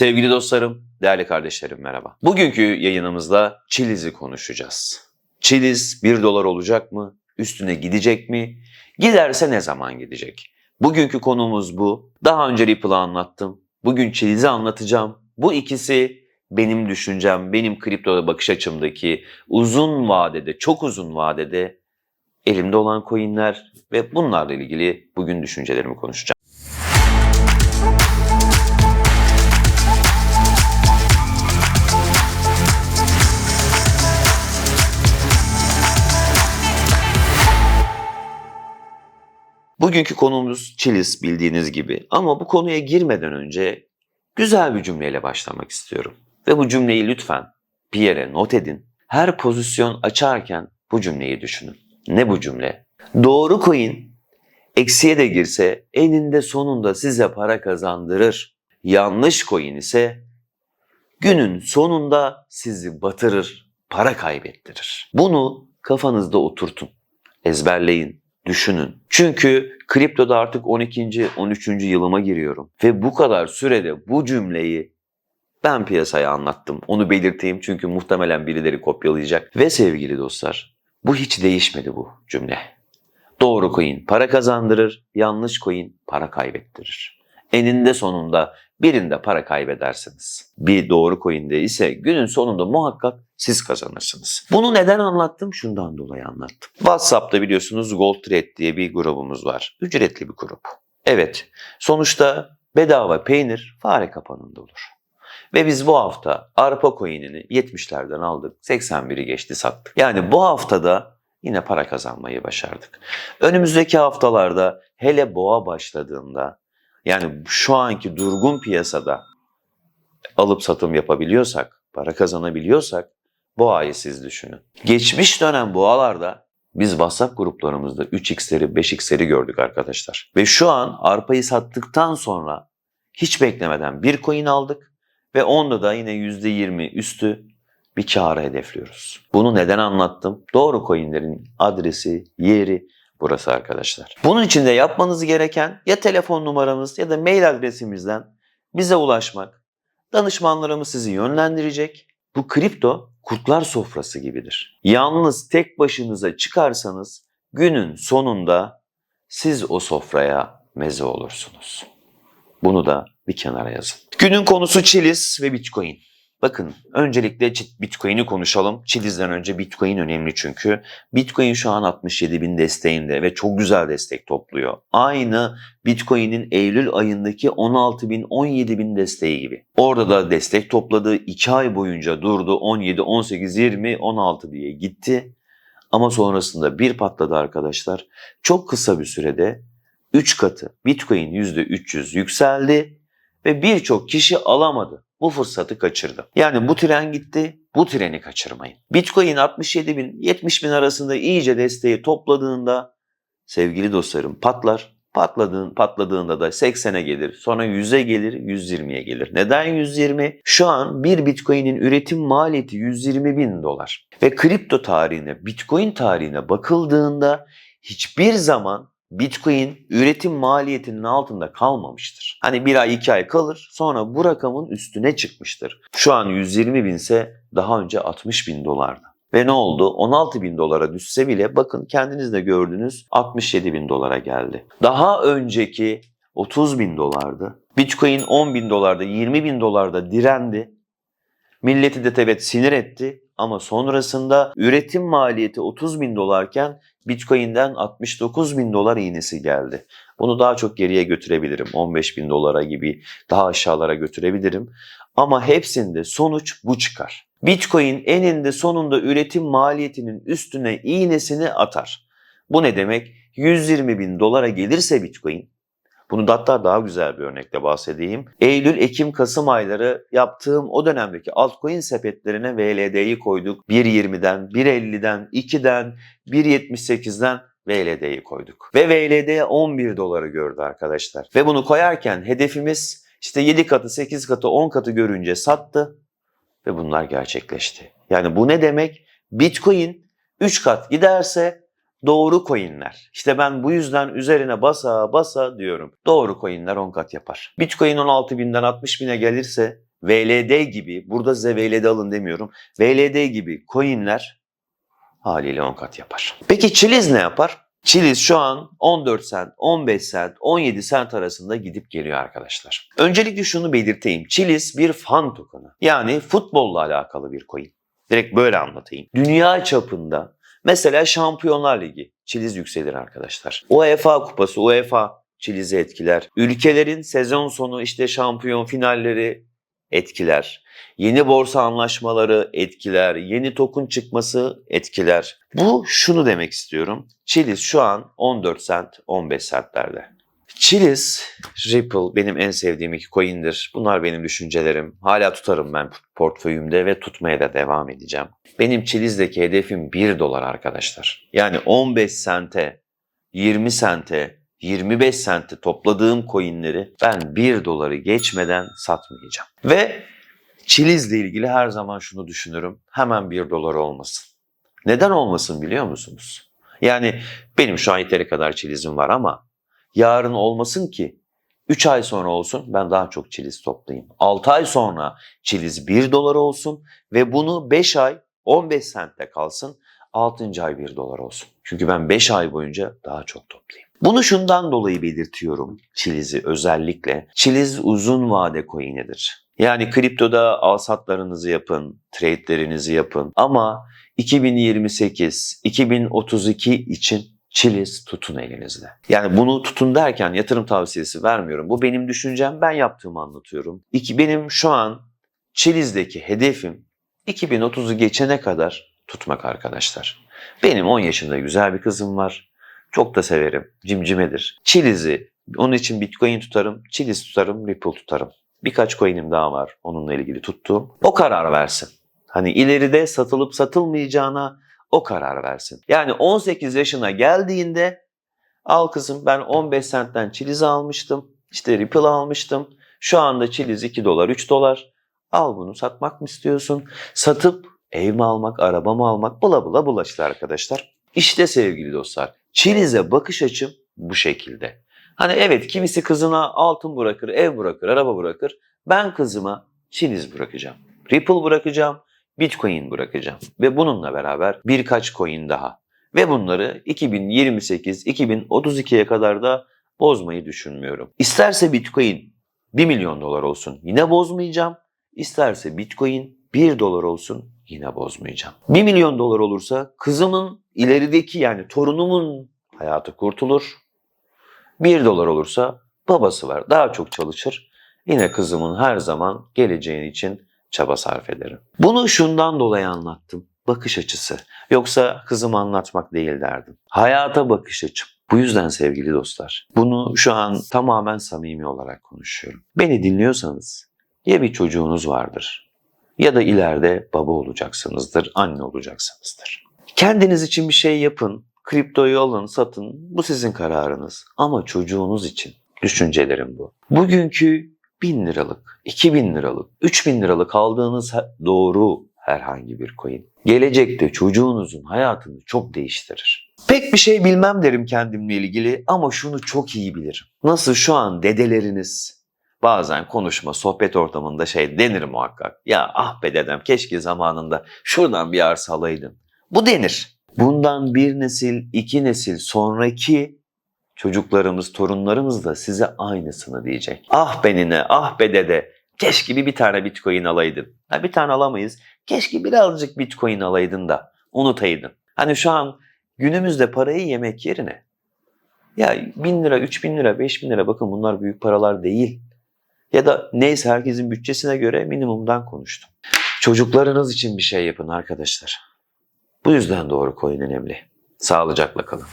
Sevgili dostlarım, değerli kardeşlerim merhaba. Bugünkü yayınımızda Çiliz'i konuşacağız. Çiliz 1 dolar olacak mı? Üstüne gidecek mi? Giderse ne zaman gidecek? Bugünkü konumuz bu. Daha önce Ripple'ı anlattım. Bugün Çiliz'i anlatacağım. Bu ikisi benim düşüncem, benim kriptoda bakış açımdaki uzun vadede, çok uzun vadede elimde olan coinler ve bunlarla ilgili bugün düşüncelerimi konuşacağım. Bugünkü konumuz Chiliz bildiğiniz gibi ama bu konuya girmeden önce güzel bir cümleyle başlamak istiyorum. Ve bu cümleyi lütfen bir yere not edin. Her pozisyon açarken bu cümleyi düşünün. Ne bu cümle? Doğru coin eksiye de girse eninde sonunda size para kazandırır. Yanlış coin ise günün sonunda sizi batırır, para kaybettirir. Bunu kafanızda oturtun, ezberleyin, düşünün. Çünkü kriptoda artık 12. 13. yılıma giriyorum ve bu kadar sürede bu cümleyi ben piyasaya anlattım. Onu belirteyim çünkü muhtemelen birileri kopyalayacak. Ve sevgili dostlar, bu hiç değişmedi bu cümle. Doğru coin para kazandırır, yanlış coin para kaybettirir. Eninde sonunda birinde para kaybedersiniz. Bir doğru coin'de ise günün sonunda muhakkak siz kazanırsınız. Bunu neden anlattım? Şundan dolayı anlattım. WhatsApp'ta biliyorsunuz Gold Trade diye bir grubumuz var. Ücretli bir grup. Evet, sonuçta bedava peynir fare kapanında olur. Ve biz bu hafta arpa coin'ini 70'lerden aldık. 81'i geçti sattık. Yani bu haftada yine para kazanmayı başardık. Önümüzdeki haftalarda hele boğa başladığında yani şu anki durgun piyasada alıp satım yapabiliyorsak, para kazanabiliyorsak boğayı siz düşünün. Geçmiş dönem boğalarda biz WhatsApp gruplarımızda 3x'leri 5x'leri gördük arkadaşlar. Ve şu an arpayı sattıktan sonra hiç beklemeden bir coin aldık ve onda da yine %20 üstü bir kârı hedefliyoruz. Bunu neden anlattım? Doğru coinlerin adresi, yeri burası arkadaşlar. Bunun için de yapmanız gereken ya telefon numaramız ya da mail adresimizden bize ulaşmak. Danışmanlarımız sizi yönlendirecek. Bu kripto kurtlar sofrası gibidir. Yalnız tek başınıza çıkarsanız günün sonunda siz o sofraya meze olursunuz. Bunu da bir kenara yazın. Günün konusu Chiliz ve Bitcoin. Bakın öncelikle Bitcoin'i konuşalım. Chiliz'den önce Bitcoin önemli çünkü. Bitcoin şu an 67 bin desteğinde ve çok güzel destek topluyor. Aynı Bitcoin'in Eylül ayındaki 16 bin 17 bin desteği gibi. Orada da destek topladı. 2 ay boyunca durdu. 17, 18, 20, 16 diye gitti. Ama sonrasında bir patladı arkadaşlar. Çok kısa bir sürede 3 katı Bitcoin %300 yükseldi ve birçok kişi alamadı. Bu fırsatı kaçırdı. Yani bu tren gitti, bu treni kaçırmayın. Bitcoin 67 bin 70 bin arasında iyice desteği topladığında sevgili dostlarım patlar. Patladığın, patladığında da 80'e gelir, sonra 100'e gelir, 120'ye gelir. Neden 120? Şu an bir Bitcoin'in üretim maliyeti 120 bin dolar. Ve kripto tarihine, Bitcoin tarihine bakıldığında hiçbir zaman Bitcoin üretim maliyetinin altında kalmamıştır. Hani bir ay iki ay kalır sonra bu rakamın üstüne çıkmıştır. Şu an 120 binse daha önce 60 bin dolardı. Ve ne oldu? 16 bin dolara düşse bile bakın kendiniz de gördünüz 67 bin dolara geldi. Daha önceki 30 bin dolardı. Bitcoin 10 bin dolarda 20 bin dolarda direndi. Milleti de evet sinir etti ama sonrasında üretim maliyeti 30 bin dolarken Bitcoin'den 69 bin dolar iğnesi geldi. Bunu daha çok geriye götürebilirim. 15 bin dolara gibi daha aşağılara götürebilirim. Ama hepsinde sonuç bu çıkar. Bitcoin eninde sonunda üretim maliyetinin üstüne iğnesini atar. Bu ne demek? 120 bin dolara gelirse Bitcoin bunu da hatta daha güzel bir örnekle bahsedeyim. Eylül, Ekim, Kasım ayları yaptığım o dönemdeki altcoin sepetlerine VLD'yi koyduk. 1.20'den, 1.50'den, 2'den, 1.78'den VLD'yi koyduk. Ve VLD 11 doları gördü arkadaşlar. Ve bunu koyarken hedefimiz işte 7 katı, 8 katı, 10 katı görünce sattı ve bunlar gerçekleşti. Yani bu ne demek? Bitcoin 3 kat giderse doğru coinler. İşte ben bu yüzden üzerine basa basa diyorum. Doğru coinler 10 kat yapar. Bitcoin 16 binden 60 bine gelirse VLD gibi, burada size VLD alın demiyorum. VLD gibi coinler haliyle 10 kat yapar. Peki Chiliz ne yapar? Chiliz şu an 14 sent, 15 sent, 17 sent arasında gidip geliyor arkadaşlar. Öncelikle şunu belirteyim. Chiliz bir fan token'ı. Yani futbolla alakalı bir coin. Direkt böyle anlatayım. Dünya çapında mesela Şampiyonlar Ligi Chiliz yükselir arkadaşlar. UEFA kupası, UEFA Chiliz'i etkiler. Ülkelerin sezon sonu işte şampiyon finalleri etkiler. Yeni borsa anlaşmaları etkiler. Yeni token çıkması etkiler. Bu şunu demek istiyorum. Chiliz şu an 14 sent, 15 centlerde. Chiliz, Ripple benim en sevdiğim iki coin'dir. Bunlar benim düşüncelerim. Hala tutarım ben portföyümde ve tutmaya da devam edeceğim. Benim Chiliz'deki hedefim 1 dolar arkadaşlar. Yani 15 sente, 20 sente, 25 sente topladığım coinleri ben 1 doları geçmeden satmayacağım. Ve Chiliz'le ilgili her zaman şunu düşünürüm. Hemen 1 dolar olmasın. Neden olmasın biliyor musunuz? Yani benim şu an yeteri kadar Chiliz'im var ama yarın olmasın ki 3 ay sonra olsun ben daha çok çiliz toplayayım. 6 ay sonra çiliz 1 dolar olsun ve bunu 5 ay 15 sentte kalsın. 6. ay 1 dolar olsun. Çünkü ben 5 ay boyunca daha çok toplayayım. Bunu şundan dolayı belirtiyorum çilizi özellikle. Çiliz uzun vade coin'idir. Yani kriptoda alsatlarınızı yapın, trade'lerinizi yapın ama 2028, 2032 için Chiliz tutun elinizde. Yani bunu tutun derken yatırım tavsiyesi vermiyorum. Bu benim düşüncem. Ben yaptığımı anlatıyorum. İki, benim şu an Chiliz'deki hedefim 2030'u geçene kadar tutmak arkadaşlar. Benim 10 yaşında güzel bir kızım var. Çok da severim. Cimcimedir. Chiliz'i onun için Bitcoin tutarım, Chiliz tutarım, Ripple tutarım. Birkaç coin'im daha var onunla ilgili tuttuğum. O karar versin. Hani ileride satılıp satılmayacağına o karar versin. Yani 18 yaşına geldiğinde al kızım ben 15 sentten çiliz almıştım. İşte Ripple almıştım. Şu anda çiliz 2 dolar 3 dolar. Al bunu satmak mı istiyorsun? Satıp ev mi almak, araba mı almak bula bula bulaştı arkadaşlar. İşte sevgili dostlar çilize bakış açım bu şekilde. Hani evet kimisi kızına altın bırakır, ev bırakır, araba bırakır. Ben kızıma çiliz bırakacağım. Ripple bırakacağım. Bitcoin bırakacağım. Ve bununla beraber birkaç coin daha. Ve bunları 2028-2032'ye kadar da bozmayı düşünmüyorum. İsterse Bitcoin 1 milyon dolar olsun yine bozmayacağım. İsterse Bitcoin 1 dolar olsun yine bozmayacağım. 1 milyon dolar olursa kızımın ilerideki yani torunumun hayatı kurtulur. 1 dolar olursa babası var daha çok çalışır. Yine kızımın her zaman geleceğin için çaba sarf ederim. Bunu şundan dolayı anlattım. Bakış açısı. Yoksa kızım anlatmak değil derdim. Hayata bakış açım. Bu yüzden sevgili dostlar, bunu şu an tamamen samimi olarak konuşuyorum. Beni dinliyorsanız ya bir çocuğunuz vardır ya da ileride baba olacaksınızdır, anne olacaksınızdır. Kendiniz için bir şey yapın, kriptoyu alın, satın. Bu sizin kararınız. Ama çocuğunuz için düşüncelerim bu. Bugünkü 1000 liralık, 2000 liralık, 3000 liralık aldığınız doğru herhangi bir coin. Gelecekte çocuğunuzun hayatını çok değiştirir. Pek bir şey bilmem derim kendimle ilgili ama şunu çok iyi bilirim. Nasıl şu an dedeleriniz bazen konuşma, sohbet ortamında şey denir muhakkak. Ya ah be dedem keşke zamanında şuradan bir arsa alaydın. Bu denir. Bundan bir nesil, iki nesil sonraki çocuklarımız, torunlarımız da size aynısını diyecek. Ah benine, ah be dede, keşke bir, bir tane bitcoin alaydın. Ha, bir tane alamayız. Keşke birazcık bitcoin alaydın da unutaydın. Hani şu an günümüzde parayı yemek yerine ya bin lira, üç bin lira, beş bin lira bakın bunlar büyük paralar değil. Ya da neyse herkesin bütçesine göre minimumdan konuştum. Çocuklarınız için bir şey yapın arkadaşlar. Bu yüzden doğru coin önemli. Sağlıcakla kalın.